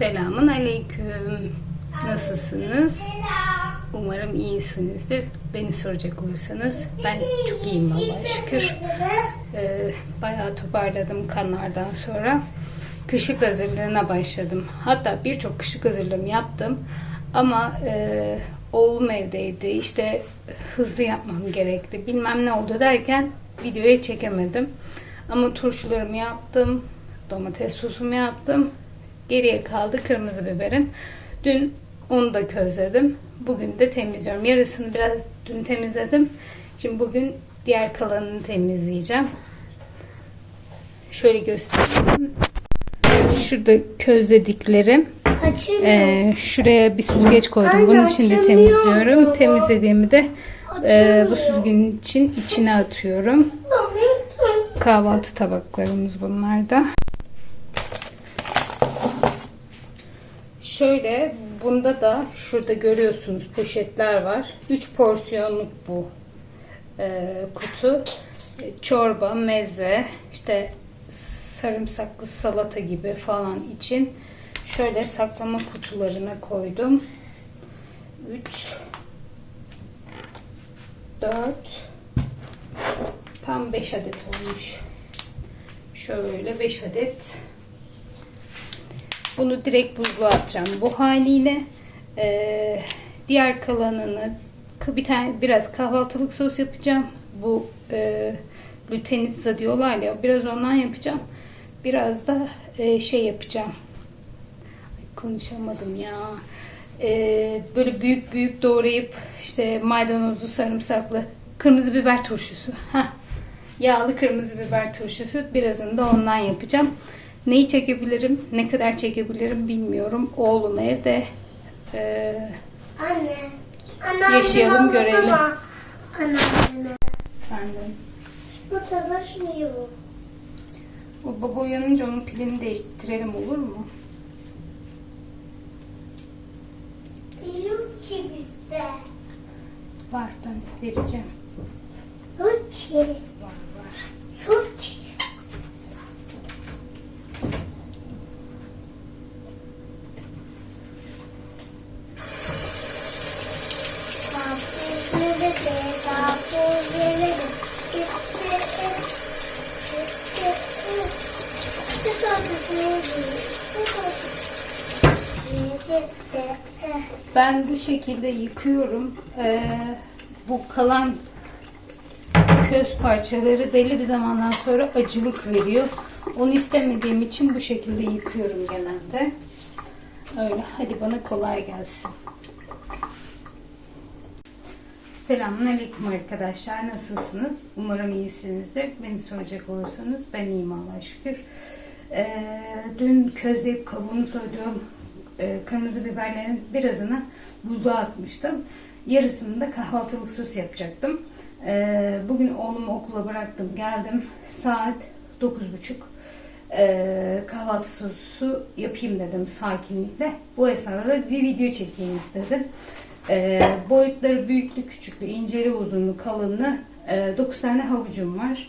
Selamun Aleyküm. Nasılsınız? Umarım iyisinizdir. Beni soracak olursanız ben çok iyiyim Allah'a şükür. Ee, bayağı toparladım kanlardan sonra. Kışlık hazırlığına başladım. Hatta birçok kışlık hazırlığım yaptım. Ama e, oğlum evdeydi. İşte hızlı yapmam gerekti. Bilmem ne oldu derken videoya çekemedim. Ama turşularımı yaptım. Domates sosumu yaptım. Geriye kaldı kırmızı biberim. Dün onu da közledim. Bugün de temizliyorum. Yarısını biraz dün temizledim. Şimdi bugün diğer kalanını temizleyeceğim. Şöyle göstereyim. Şurada közlediklerim. Mı? Ee, şuraya bir süzgeç koydum. Anne, Bunun için de temizliyorum. Temizlediğimi de e, bu süzgün için içine atıyorum. Kahvaltı tabaklarımız bunlar da. Şöyle bunda da şurada görüyorsunuz poşetler var. 3 porsiyonluk bu e, kutu. E, Çorba, meze, işte sarımsaklı salata gibi falan için şöyle saklama kutularına koydum. 3 4 Tam 5 adet olmuş. Şöyle 5 adet. Bunu direkt buzluğa atacağım. Bu haliyle Ee, diğer kalanını bir tane biraz kahvaltılık sos yapacağım. Bu e, lutenitsa diyorlar ya biraz ondan yapacağım. Biraz da e, şey yapacağım. Konuşamadım ya. Ee, böyle büyük büyük doğrayıp işte maydanozlu sarımsaklı kırmızı biber turşusu. Heh. Yağlı kırmızı biber turşusu. Birazını da ondan yapacağım. Neyi çekebilirim, ne kadar çekebilirim bilmiyorum. Oğlum evde. Ee, Anne. Anneanneme Yaşayalım, görelim. Anneanneme. efendim. Bu çalışmıyor. O baba uyanınca onun pilini değiştirelim olur mu? Yok ki bizde. Var ben vereceğim. Yok ki. Var var. Yok ki. Karpuz nerede? Karpuz nerede? Gitti. Gitti. Gitti karpuz nerede? Gitti karpuz. Gitti. Ben bu şekilde yıkıyorum. Ee, bu kalan köz parçaları belli bir zamandan sonra acılık veriyor. Onu istemediğim için bu şekilde yıkıyorum genelde. Öyle. Hadi bana kolay gelsin. Selamünaleyküm arkadaşlar. Nasılsınız? Umarım iyisinizdir. Beni soracak olursanız ben iyiyim Allah'a şükür. Ee, dün közleyip kabuğunu soyduğum e, kırmızı biberlerin birazını buzluğa atmıştım. Yarısını da kahvaltılık sos yapacaktım. Ee, bugün oğlumu okula bıraktım. Geldim. Saat 9.30. Ee, kahvaltı sosu yapayım dedim sakinlikle. Bu esnada da bir video çekeyim istedim. Ee, boyutları büyüklü, küçüklü, inceli, uzunlu, kalınlı 9 tane havucum var.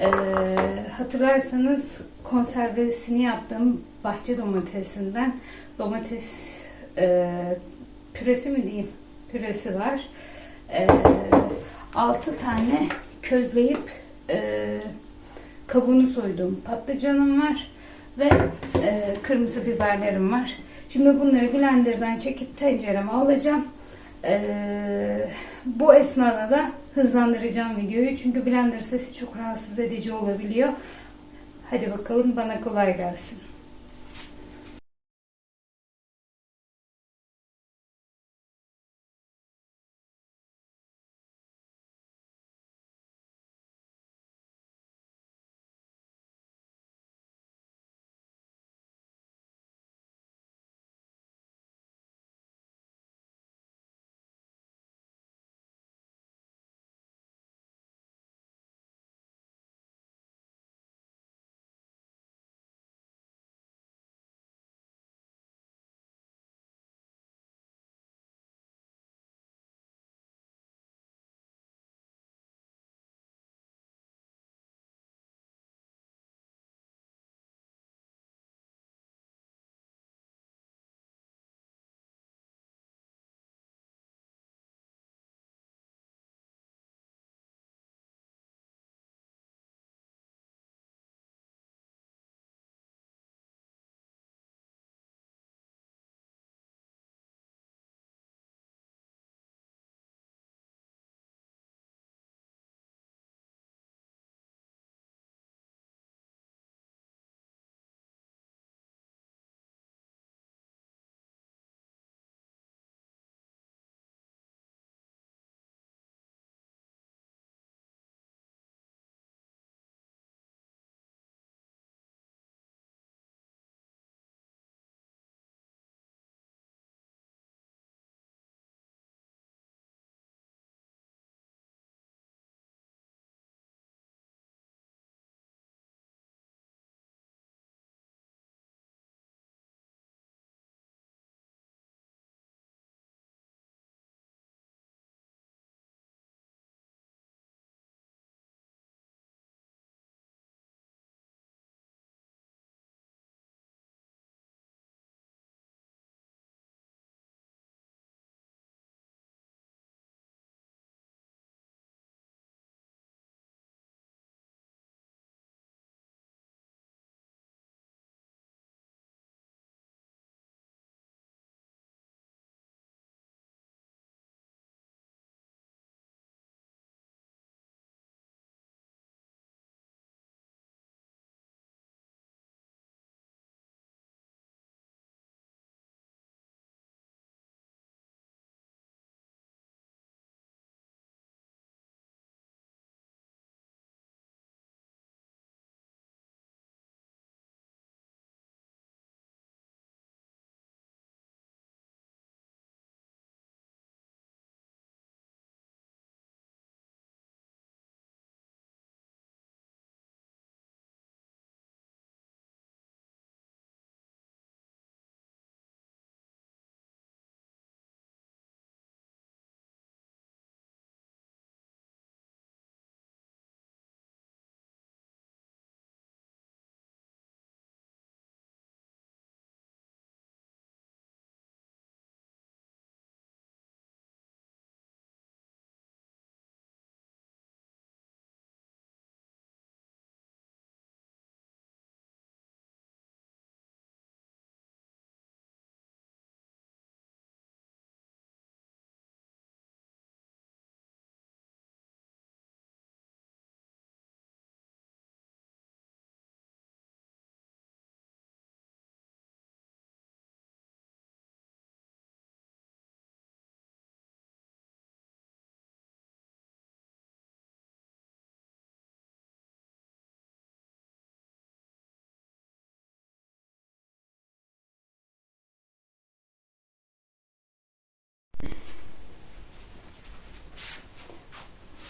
Ee, hatırlarsanız konservesini yaptığım bahçe domatesinden domates e, püresi mi diyeyim? Püresi var. Ee, 6 tane közleyip e, kabuğunu soyduğum patlıcanım var ve e, kırmızı biberlerim var. Şimdi bunları blenderdan çekip tencereme alacağım. E, bu esnada da hızlandıracağım videoyu çünkü blender sesi çok rahatsız edici olabiliyor. Hadi bakalım bana kolay gelsin.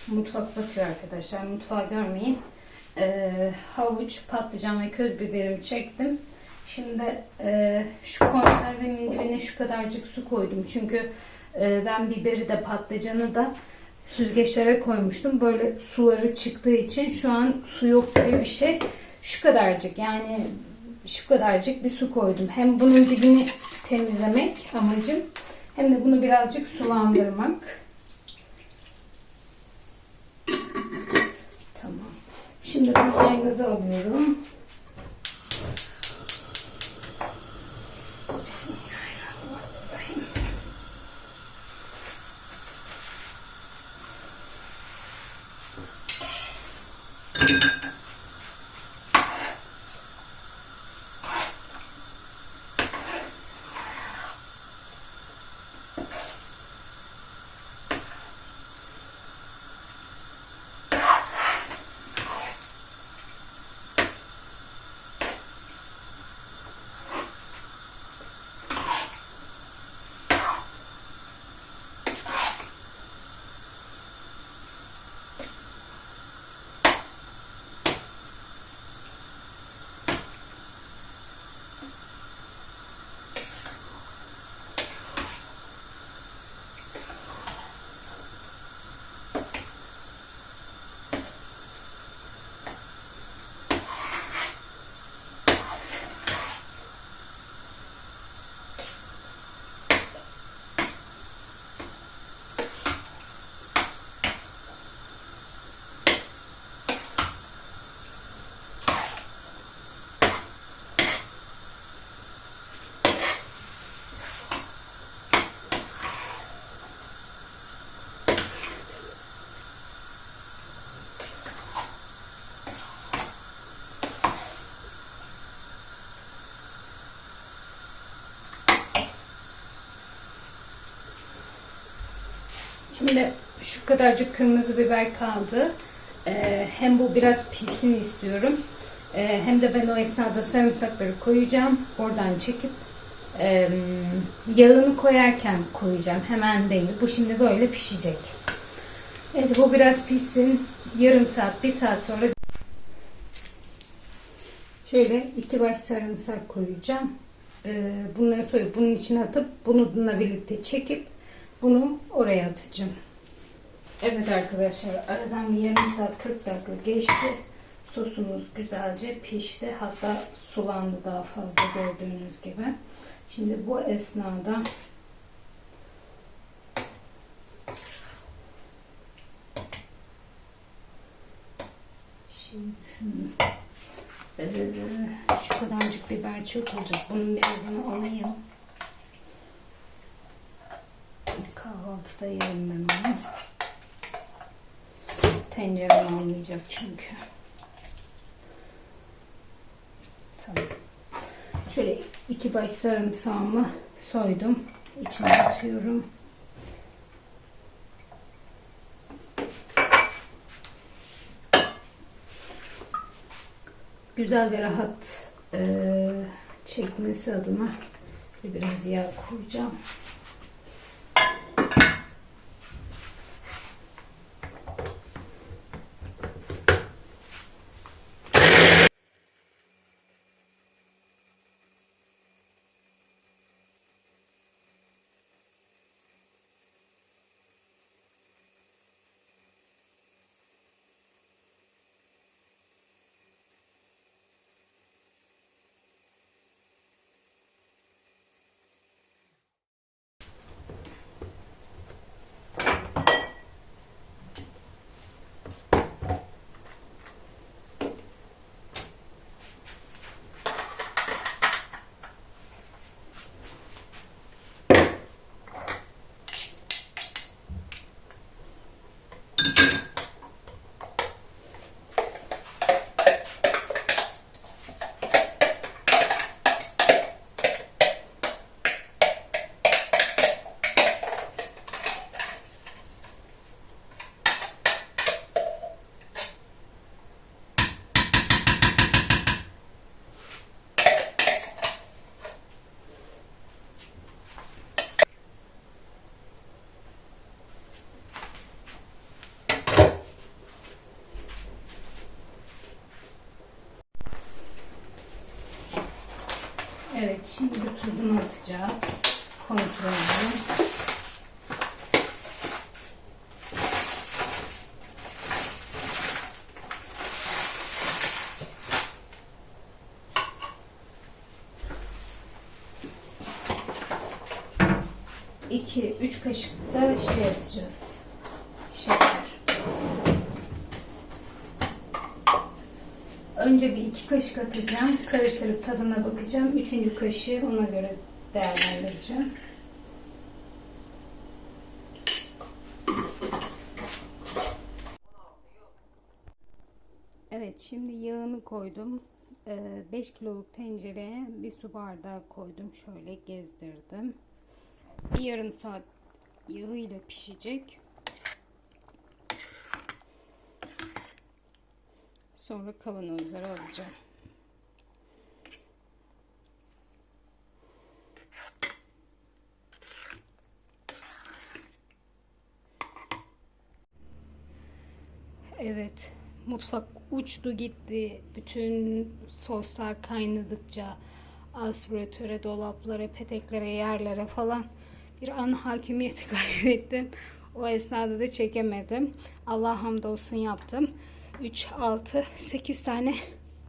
Mutfak batıyor arkadaşlar. Mutfağı görmeyin. Ee, havuç, patlıcan ve köz biberimi çektim. Şimdi e, şu konservemin dibine şu kadarcık su koydum. Çünkü e, ben biberi de patlıcanı da süzgeçlere koymuştum. Böyle suları çıktığı için şu an su yok gibi bir şey. Şu kadarcık yani şu kadarcık bir su koydum. Hem bunun dibini temizlemek amacım hem de bunu birazcık sulandırmak. Tamam. Şimdi bunu aynaza alıyorum. Şimdi şu kadarcık kırmızı biber kaldı. Ee, hem bu biraz pişsin istiyorum. Ee, hem de ben o esnada sarımsakları koyacağım. Oradan çekip e, yağını koyarken koyacağım. Hemen değil. Bu şimdi böyle pişecek. Neyse bu biraz pişsin. Yarım saat, bir saat sonra şöyle iki baş sarımsak koyacağım. Ee, bunları soyup bunun içine atıp bununla birlikte çekip bunu oraya atacağım. Evet arkadaşlar aradan bir yarım saat 40 dakika geçti. Sosumuz güzelce pişti. Hatta sulandı daha fazla gördüğünüz gibi. Şimdi bu esnada Şimdi şunu Ee, şu kadarcık biber çok olacak. Bunun birazını alayım. Kahvaltıda yerim ben onu. Tencerem olmayacak çünkü. Tamam. Şöyle iki baş sarımsağımı soydum. İçine atıyorum. Güzel ve rahat eee, çekmesi adına biraz yağ koyacağım. Evet şimdi tuzunu atacağız. Kontrollü. İki, üç kaşık da şey atacağız. Önce bir iki kaşık atacağım. Karıştırıp tadına bakacağım. Üçüncü kaşığı ona göre değerlendireceğim. Evet şimdi yağını koydum. 5 kiloluk tencereye bir su bardağı koydum. Şöyle gezdirdim. Bir yarım saat yağıyla pişecek. Sonra kavanozlara alacağım. Evet, mutfak uçtu gitti. Bütün soslar kaynadıkça aspiratöre, dolaplara, peteklere, yerlere falan bir an hakimiyeti kaybettim. O esnada da çekemedim. Allah hamdolsun yaptım. 3, 6, 8 tane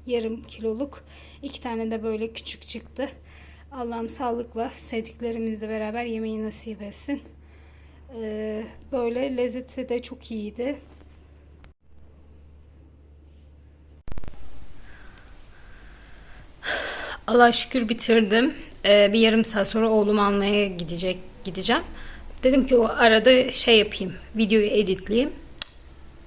yarım kiloluk. 2 tane de böyle küçük çıktı. Allah'ım sağlıkla sevdiklerimizle beraber yemeği nasip etsin. Ee, böyle lezzeti de çok iyiydi. Allah şükür bitirdim. Ee, bir yarım saat sonra oğlum almaya gidecek gideceğim. Dedim ki o arada şey yapayım. Videoyu editleyeyim.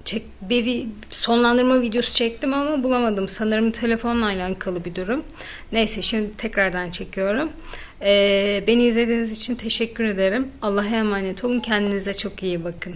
Çek, bir sonlandırma videosu çektim ama bulamadım. Sanırım telefonla alakalı bir durum. Neyse şimdi tekrardan çekiyorum. Ee, beni izlediğiniz için teşekkür ederim. Allah'a emanet olun. Kendinize çok iyi bakın.